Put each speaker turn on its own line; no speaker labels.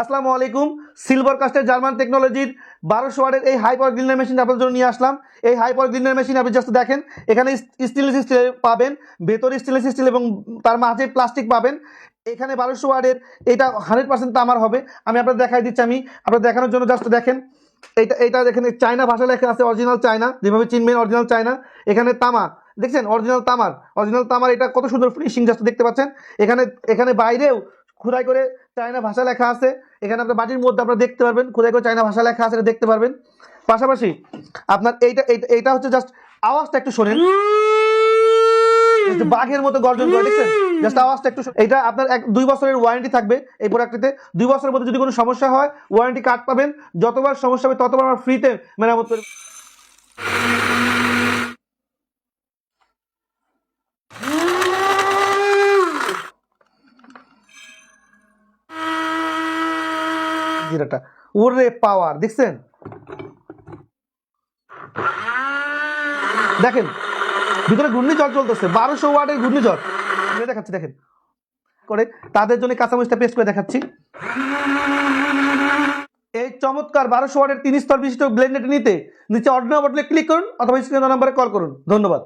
আসসালামু আলাইকুম। সিলভার কাস্টের জার্মান টেকনোলজির বারোশো ওয়ার্ডের এই হাই পাওয়ার গ্রিনার মেশিন আপনার জন্য নিয়ে আসলাম। এই হাইপার গ্রিনার মেশিন আপনি জাস্ট দেখেন, এখানে স্টেনলেস স্টিল পাবেন, ভেতরে স্টেনলেস স্টিল এবং তার মাঝে প্লাস্টিক পাবেন। এখানে বারোশো ওয়ার্ডের এটা হান্ড্রেড পার্সেন্ট তামার হবে। আমি আপনার দেখাই দিচ্ছি আমি আপনার দেখানোর জন্য জাস্ট দেখেন, এইটা এইটা দেখেন চায়না ভাষা লেখা আছে অরিজিনাল চায়না যেভাবে চিনবেন অরিজিনাল চায়না এখানে তামা, দেখছেন? অরিজিনাল তামার অরিজিনাল তামার এটা কত সুন্দর ফিনিশিং জাস্ট দেখতে পাচ্ছেন। এখানে এখানে বাইরেও খোদাই করে চায়না ভাষা লেখা আছে। এখানে আপনার বাটির মধ্যে আপনারা দেখতে পারবেন, খোদাই করে চায়না ভাষা লেখা আছে দেখতে পারবেন। পাশাপাশি আপনার এইটা, এইটা- হচ্ছে জাস্ট আওয়াজটা একটু শোনেন। বাঘের মতো গর্জন করে, দেখছেন? জাস্ট আওয়াজটা একটু এটা আপনার এক, দুই বছরের ওয়ারেন্টি থাকবে এই প্রোডাক্টটিতে দুই বছরের মধ্যে যদি কোনো সমস্যা হয় ওয়ারেন্টি কার্ড পাবেন। যতবার সমস্যা হবে ততবার আমরা ফ্রিতে মেরামত করে জিরাটা। ওরে পাওয়ার, দেখছেন? দেখেন, ভিতরে ঘূর্ণিঝড় চলতেছে, বারোশো ওয়ার্ডের ঘূর্ণিঝড়। দেখাচ্ছি, দেখেন। করে তাদের জন্য কাঁচামরিচটা পেস্ট করে দেখাচ্ছি। এই চমৎকার বারোশো ওয়ার্ডের তিন স্তর বিশিষ্ট ব্লেন্ডেড নিতে নিচে অর্ডিনাল বটলে ক্লিক করুন অথবা স্ক্রিন নাম্বারে কল করুন। ধন্যবাদ।